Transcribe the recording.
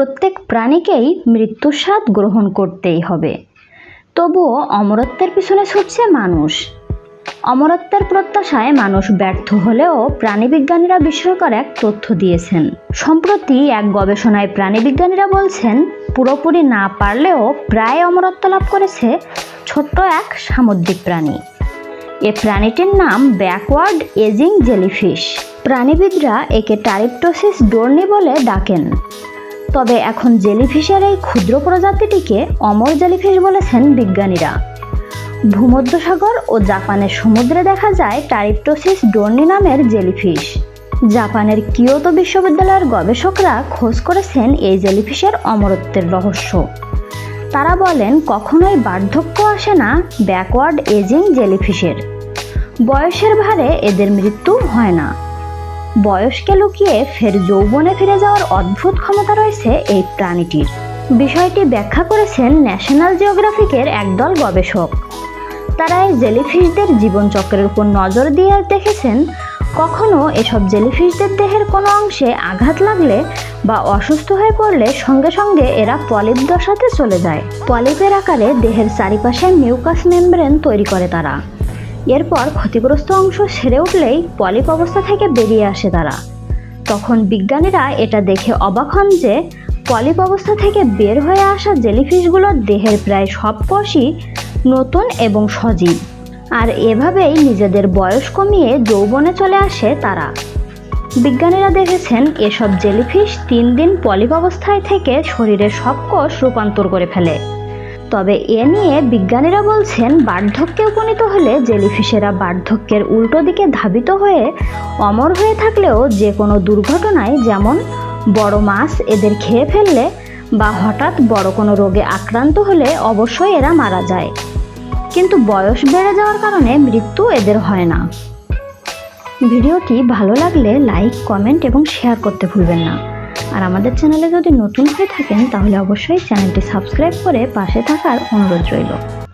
প্রত্যেক প্রাণীকেই মৃত্যুর স্বাদ গ্রহণ করতেই হবে। তবুও অমরত্বের পিছনে ছুটছে মানুষ। অমরত্বের প্রত্যাশায় মানুষ ব্যর্থ হলেও প্রাণীবিজ্ঞানীরা বিস্ময়কর এক তথ্য দিয়েছেন। সম্প্রতি এক গবেষণায় প্রাণীবিজ্ঞানীরা বলছেন, পুরোপুরি না পারলেও প্রায় অমরত্ব লাভ করেছে ছোট্ট এক সামুদ্রিক প্রাণী। এ প্রাণীটির নাম ব্যাকওয়ার্ড এজিং জেলিফিশ। প্রাণীবিদরা একে টারিপটোসিস ডোর্নি বলে ডাকেন। তবে এখন জেলিফিশের এই ক্ষুদ্র প্রজাতিটিকে অমর জেলিফিশ বলেছেন বিজ্ঞানীরা। ভূমধ্যসাগর ও জাপানের সমুদ্রে দেখা যায় টারিপটোসিস ডোর্নি নামের জেলিফিশ। জাপানের কিয়োতো বিশ্ববিদ্যালয়ের গবেষকরা খোঁজ করেছেন এই জেলিফিশের অমরত্বের রহস্য। তারা বলেন, কখনোই বার্ধক্য আসে না ব্যাকওয়ার্ড এজিং জেলিফিশের। বয়সের ভারে এদের মৃত্যু হয় না। বয়সকে লুকিয়ে ফের যৌবনে ফিরে যাওয়ার অদ্ভুত ক্ষমতা রয়েছে এই প্রাণীটির। বিষয়টি ব্যাখ্যা করেছেন ন্যাশনাল জিওগ্রাফিকের একদল গবেষক। তারা এই জেলিফিশদের জীবনচক্রের উপর নজর দিয়ে দেখেছেন, কখনো এসব জেলিফিশদের দেহের কোনো অংশে আঘাত লাগলে বা অসুস্থ হয়ে পড়লে সঙ্গে সঙ্গে এরা পলিপ দশাতে চলে যায়। পলিপের আকারে দেহের চারিপাশে মিউকাস মেমব্রেন তৈরি করে তারা। এরপর ক্ষতিগ্রস্ত অংশ সেরে উঠলেই পলিপ অবস্থা থেকে বেরিয়ে আসে তারা। তখন বিজ্ঞানীরা এটা দেখে অবাক হন যে পলিপ অবস্থা থেকে বের হয়ে আসা জেলিফিশগুলোর দেহের প্রায় সব কোষই নতুন এবং সজীব। আর এভাবেই নিজেদের বয়স কমিয়ে যৌবনে চলে আসে তারা। বিজ্ঞানীরা দেখেছেন এসব জেলিফিশ তিন দিন পলিপ অবস্থায় থেকে শরীরের সব কোষ রূপান্তর করে ফেলে। তবে এ নিয়ে বিজ্ঞানীরা বলছেন, বার্ধক্যে উপনীত হলে জেলিফিশেরা বার্ধক্যের উল্টো দিকে ধাবিত হয়ে অমর হয়ে থাকলেও যে কোনো দুর্ঘটনায় যেমন বড় মাছ এদের খেয়ে ফেললে বা হঠাৎ বড় কোনো রোগে আক্রান্ত হলে অবশ্যই এরা মারা যায়। কিন্তু বয়স বেড়ে যাওয়ার কারণে মৃত্যু এদের হয় না। ভিডিওটি ভালো লাগলে লাইক, কমেন্ট এবং শেয়ার করতে ভুলবেন না। আর আমাদের চ্যানেলে যদি নতুন হয়ে থাকেন, তাহলে অবশ্যই চ্যানেলটি সাবস্ক্রাইব করে পাশে থাকার অনুরোধ রইল।